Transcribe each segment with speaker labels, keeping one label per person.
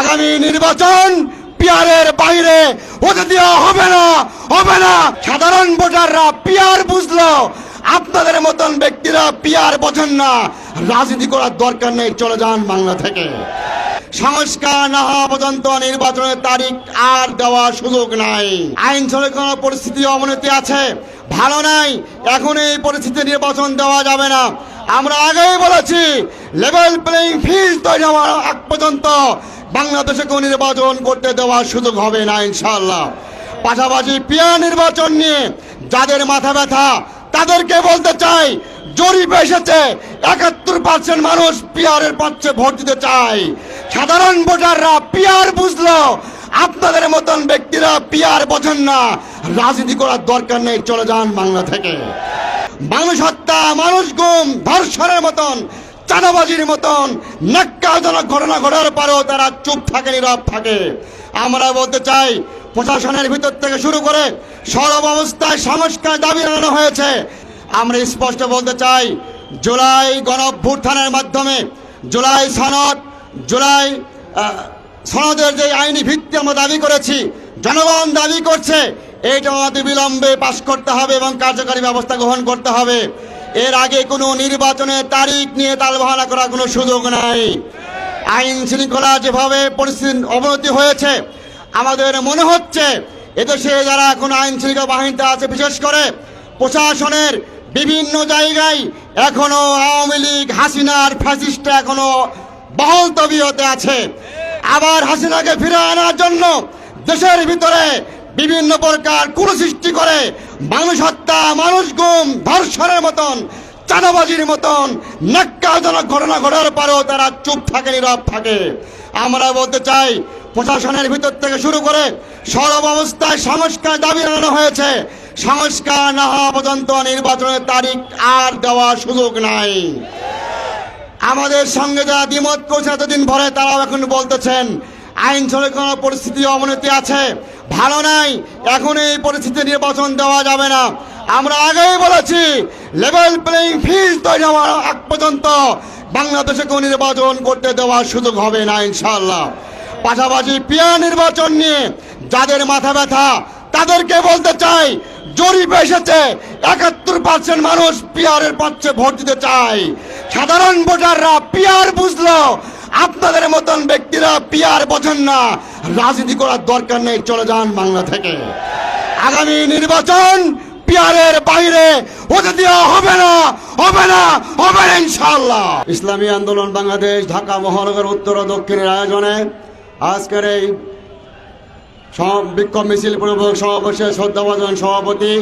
Speaker 1: আগামী নির্বাচন পিয়ারের বাইরে হতে দেওয়া হবে না হবে না। সাধারণ ভোটাররা পিয়ার বুঝলো, আপনাদের মতন ব্যক্তিরা পিয়ার বোঝেন না। রাজনীতি করার দরকার নেই, চলে যান বাংলা থেকে। সংস্কার না হওয়া পর্যন্ত নির্বাচনের তারিখ আর দেওয়ার সুযোগ নাই। আইন শৃঙ্খলা পরিস্থিতি অবনতি আছে, ভালো নাই, এখন এই পরিস্থিতি নির্বাচন দেওয়া যাবে না। আমরা আগেই বলেছি লেভেল প্লেইং ফিল্ড তৈরি হওয়ার আগ পর্যন্ত বাংলাদেশে কোনো নির্বাচন করতে দেওয়ার সুযোগ হবে না ইনশাল্লাহ পাশাপাশি পিয়া নির্বাচন নিয়ে যাদের মাথা ব্যথা, তাদেরকে বলতে চাই, জরিপ এসেছে, একাত্তর পার্সেন্ট মানুষ পিয়ারের পক্ষে ভোট দিতে চায়। সাধারণ ভোটাররা পিয়ার বুঝলো, আপনাদের মতন ব্যক্তিরা পিয়ার বোঝেন না, রাজনীতি করার দরকার নেই, চলে যান বাংলা থেকে। মানুষ হত্যা, মানুষ গুম, ধর্ষণের মতন চাঁদাবাজির মতন নাক্কাজনক ঘটনা ঘটার পরেও তারা চুপ থাকে, নীরব থাকে। আমরা বলতে চাই, প্রশাসনের ভিতর থেকে শুরু করে সরব অবস্থায় সংস্কার দাবি জানানো হয়েছে। আমরা স্পষ্ট বলতে চাই, জুলাই গণভ্যুত্থানের মাধ্যমে জুলাই সনদ, জুলাই সনদের যে আইনি ভিত্তি আমরা দাবি করেছি, জনগণ দাবি করছে, এইটা অতি বিলম্বে পাশ করতে হবে এবং কার্যকারী ব্যবস্থা গ্রহণ করতে হবে। এর আগে কোনো নির্বাচনের তারিখ নিয়ে তালবাহানা করার কোনো সুযোগ নাই। আইন শৃঙ্খলা যেভাবে পরিস্থিতি অবনতি হয়েছে, আমাদের মনে হচ্ছে এদেশে যারা এখন আইন শৃঙ্খলা বাহিনীতে আছে, বিশেষ করে প্রশাসনের বিভিন্ন জায়গায় এখনও আওয়ামী লীগ হাসিনার ফ্যাসিস্টটা এখনও বহল তবিয়তে আছে। আবার হাসিনাকে ফিরে আনার জন্য দেশের ভিতরে বিভিন্ন প্রকার কুরু সৃষ্টি করে মানুষ হত্যা, মানুষ গুম, ধর্ষণের মতন, চাঁদাবাজির মতন নাক্কাজনক ঘটনা ঘটার পরেও তারা চুপ থাকে, নীরব থাকে। আমরা বলতে চাই, প্রশাসনের ভিতর থেকে শুরু করে সরব অবস্থায় সংস্কার দাবি জানানো হয়েছে। সংস্কার না হওয়া পর্যন্ত নির্বাচনের তারিখ আর দেওয়ার সুযোগ নাই। আমাদের সঙ্গে যারা দ্বিমত করছে, এতদিন ভরে তারাও এখন বলতেছেন, আইন শৃঙ্খলা পরিস্থিতি অবনতি আছে। ভালো নাই। এখন এই পরিস্থিতি নির্বাচন দেওয়া যাবে না। আমরা আগেই বলেছি লেভেল প্লেইং ফিল্ড তৈরি হওয়ার আগ পর্যন্ত বাংলাদেশে কোনো নির্বাচন করতে দেওয়ার সুযোগ হবে না ইনশাল্লাহ পাশাপাশি পিয়া নির্বাচন নিয়ে যাদের মাথা ব্যথা, তাদেরকে বলতে চাই, জরিপ এসেছে, একাত্তর পার্সেন্ট মানুষ পিয়ারের পাচ্ছে ভোট দিতে চায়। সাধারণ ভোটাররা পিয়ার বুঝলো আপনাদের মতন ব্যক্তিরা পিয়ার বোঝেন না। রাজনীতি করার দরকার নেই, চলে যান বাংলা থেকে। আগামী নির্বাচন পিয়ারের বাইরে হতে দেওয়া হবে না হবে না হবে না ইনশাল্লাহ ইসলামী আন্দোলন বাংলাদেশ, ঢাকা মহানগর উত্তর ও দক্ষিণের আয়োজনে আজকের এই বিক্ষোভ মিছিল পূর্বক সমাবেশে শ্রদ্ধাভাজন সভাপতি,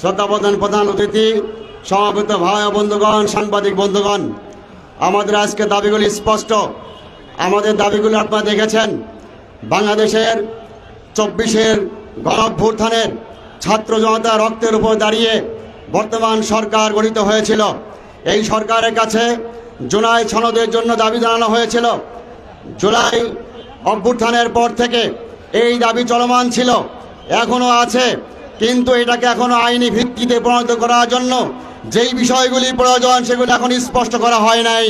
Speaker 1: শ্রদ্ধাভাজন প্রধান অতিথি, সমাবেত ভাই বন্ধুগণ, সাংবাদিক বন্ধুগণ আমাদের আজকে দাবিগুলি স্পষ্ট। আমাদের দাবিগুলি আপনারা দেখেছেন। বাংলাদেশের চব্বিশের গণভ্যুত্থানের ছাত্র জনতা রক্তের উপর দাঁড়িয়ে বর্তমান সরকার গঠিত হয়েছিল। এই সরকারের কাছে জুলাই সনদের জন্য দাবি জানানো হয়েছিল। জুলাই অভ্যুত্থানের পর থেকে এই দাবি চলমান ছিল। এখনও আছে। কিন্তু এটাকে এখনও আইনি ভিত্তিতে প্রণীত করার জন্য যেই বিষয়গুলি প্রয়োজন সেগুলি এখন স্পষ্ট করা হয় নাই।